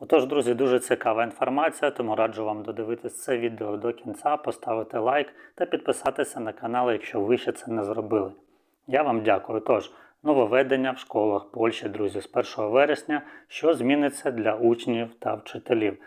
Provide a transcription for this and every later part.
Отож, друзі, дуже цікава інформація, тому раджу вам додивитись це відео до кінця, поставити лайк та підписатися на канал, якщо ви ще це не зробили. Я вам дякую. Тож, нововведення в школах Польщі, друзі, з 1 вересня, що зміниться для учнів та вчителів.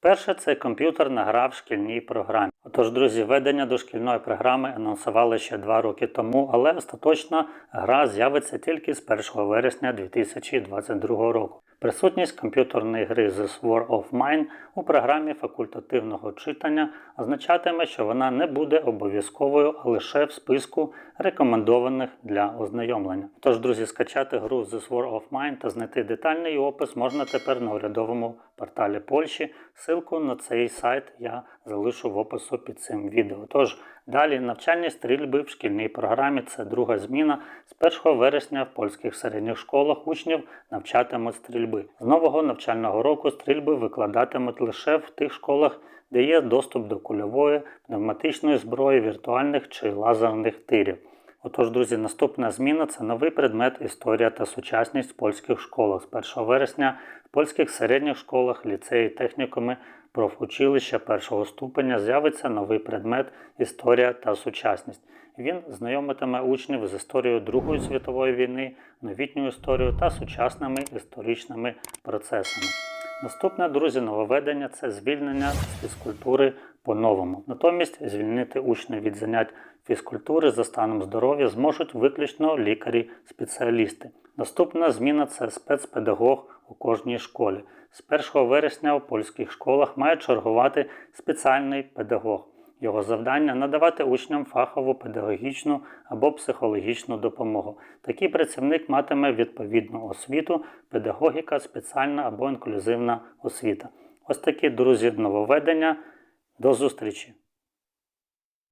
Перше це комп'ютерна гра в шкільній програмі. Отож, друзі, введення до шкільної програми анонсували ще два роки тому, але остаточна гра з'явиться тільки з 1 вересня 2022 року. Присутність комп'ютерної гри The War of Mine у програмі факультативного читання означатиме, що вона не буде обов'язковою, а лише в списку рекомендованих для ознайомлення. Тож, друзі, скачати гру The War of Mine та знайти детальний опис можна тепер на урядовому порталі Польщі. Силку на цей сайт я залишу в опису під цим відео. Тож далі навчальні стрільби в шкільній програмі це друга зміна. З 1 вересня в польських середніх школах учнів навчатимуть стрільби. З нового навчального року стрільби викладатимуть лише в тих школах, де є доступ до кульової, пневматичної зброї, віртуальних чи лазерних тирів. Отож, друзі, наступна зміна це новий предмет історія та сучасність в польських школах. З 1 вересня в польських середніх школах, ліцеї, технікуми, профучилища першого ступеня з'явиться новий предмет історія та сучасність. Він знайомитиме учнів з історією Другої світової війни, новітньою історією та сучасними історичними процесами. Наступне, друзі, нововведення це звільнення з фізкультури по-новому. Натомість звільнити учня від занять фізкультури за станом здоров'я зможуть виключно лікарі-спеціалісти. Наступна зміна це спецпедагог у кожній школі. З 1 вересня у польських школах має чергувати спеціальний педагог. Його завдання надавати учням фахову педагогічну або психологічну допомогу. Такий працівник матиме відповідну освіту, педагогіка, спеціальна або інклюзивна освіта. Ось такі друзі нововведення. До зустрічі!